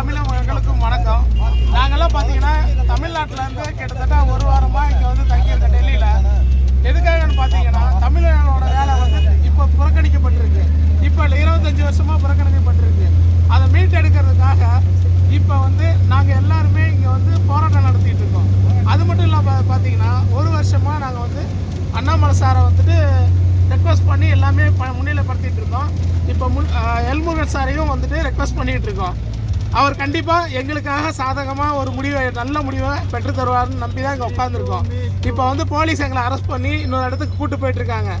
தமிழகங்களுக்கும் வணக்கம். நாங்கெல்லாம் பார்த்தீங்கன்னா தமிழ்நாட்டிலேருந்து கிட்டத்தட்ட ஒரு வாரமாக இங்கே வந்து தங்கியிருக்கோம் டெல்லியில். எதுக்காகன்னு பார்த்தீங்கன்னா தமிழர்களோட வேலை வந்து இப்போ புறக்கணிக்கப்பட்டிருக்கு. இப்போ இருபத்தஞ்சி வருஷமாக புறக்கணிக்கப்பட்டிருக்கு. அதை மீட்டெடுக்கிறதுக்காக இப்போ வந்து நாங்கள் எல்லாருமே இங்கே வந்து போராட்டம் நடத்திட்டு இருக்கோம். அது மட்டும் இல்லாமல் பார்த்தீங்கன்னா ஒரு வருஷமாக நாங்கள் வந்து அண்ணாமலை சாரை வந்துட்டு ரெக்வஸ்ட் பண்ணி எல்லாமே ப- முன்னிலைப்படுத்திகிட்டு இருக்கோம். இப்போ முன் எல்முருகன் சாரையும் வந்துட்டு ரெக்வஸ்ட் பண்ணிகிட்டு இருக்கோம். அவர் கண்டிப்பாக எங்களுக்காக சாதகமாக ஒரு முடிவை நல்ல முடிவை பெற்று தருவார்னு நம்பி தான் இங்கே உட்காந்துருக்கோம் இப்போ வந்து போலீஸ் எங்களை அரெஸ்ட் பண்ணி இன்னொரு இடத்துக்கு கூப்பிட்டு போயிட்டுருக்காங்க.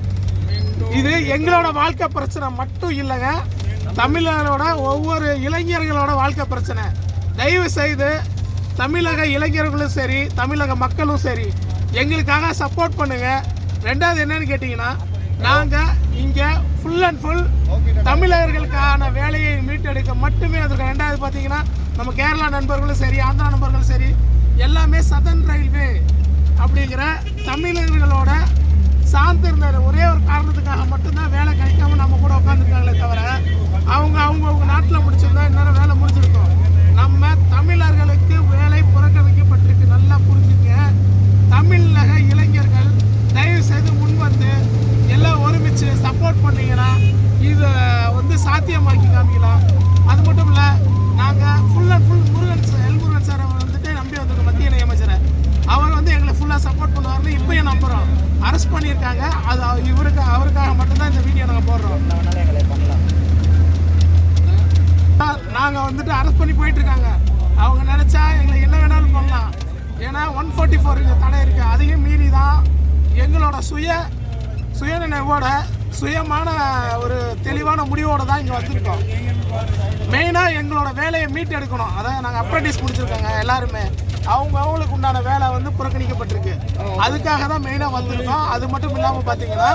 இது எங்களோட வாழ்க்கை பிரச்சனை மட்டும் இல்லைங்க. தமிழரோட ஒவ்வொரு இளைஞர்களோட வாழ்க்கை பிரச்சனை. தயவு செய்து தமிழக இளைஞர்களும் சரி தமிழக மக்களும் சரி எங்களுக்காக சப்போர்ட் பண்ணுங்க. ரெண்டாவது என்னன்னு கேட்டிங்கன்னா நாங்கள் இங்கே ஃபுல் அண்ட் ஃபுல் தமிழர்களுக்கான வேலையை மீட்டெடுக்க மட்டுமே அதுக்கு ரெண்டாவது பார்த்தீங்கன்னா நம்ம கேரளா நண்பர்களும் சரி ஆந்திரா நண்பர்களும் சரி எல்லாமே சதன் ரயில்வே அப்படிங்கிற தமிழர்களோட சார்ந்திருந்த ஒரே ஒரு காரணத்துக்காக மட்டும்தான் வேலை கிடைக்காம நம்ம கூட உட்காந்துருக்காங்களே தவிர அவங்க அவங்க அவங்க நாட்டில் முடிச்சிருந்தா இன்னொரு வேலை முடிஞ்சிருக்கும் நம்ம தமிழர்களுக்கு வேலை புறக்கணிக்கப்பட்டிருக்கு நல்லா புரிஞ்சுங்க தமிழக இளைஞர்கள் தயவு செய்து முன் வந்து எல்லாம் ஒருமிச்சு சப்போர்ட் பண்ணீங்கன்னா இதை வந்து சாத்தியமாக்கி காமிக்கலாம். அது மட்டும் இல்லை நாங்கள் full and full Murugan sir L Murugan sir அவர் வந்துட்டு நம்பி வந்திருக்கோம் மத்திய இணையமைச்சரை. அவர் வந்து எங்களை ஃபுல்லாக சப்போர்ட் பண்ணுவார்னு இப்போயும் நம்புகிறோம் அரெஸ்ட் பண்ணியிருக்காங்க. அது அவ- இவருக்கு அவருக்காக மட்டும்தான் இந்த வீடியோ நாங்கள் போடுறோம். நாங்கள் வந்துட்டு அரெஸ்ட் பண்ணி போயிட்டுருக்காங்க. அவங்க நினச்சா எங்களை என்ன வேணாலும் பண்ணலாம். ஏன்னா ஒன் ஃபார்ட்டி ஃபோர் இங்கே தடை இருக்குது அதையும் மீறி தான் எங்களோட சுய சுயநினைவோட சுயமான ஒரு தெளிவான முடிவோட தான் இங்கே வந்திருக்கோம். மெயினாக எங்களோட வேலையை மீட்டு எடுக்கணும் அதாவது நாங்கள் அப்ரண்டிஸ் முடிச்சிருக்கோங்க எல்லாருமே. அவங்க அவங்களுக்கு உண்டான வேலை வந்து புறக்கணிக்கப்பட்டிருக்கு. அதுக்காக தான் மெயினாக வந்திருக்கோம். அது மட்டும் இல்லாமல் பார்த்தீங்கன்னா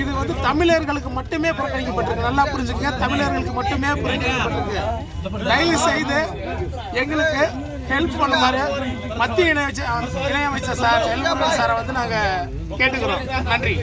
இது வந்து தமிழர்களுக்கு மட்டுமே புறக்கணிக்கப்பட்டிருக்கு. நல்லா புரிஞ்சுக்கங்க. தமிழர்களுக்கு மட்டுமே புறக்கணிக்கப்பட்டிருக்கு. தயவு செய்து எங்களுக்கு ஹெல்ப் பண்ணுமாறு மத்திய இணையமைச்சர் இணையமைச்சர் சார் ஹெல்ப் சாரை வந்து நாங்கள் கேட்டுக்கிறோம். நன்றி.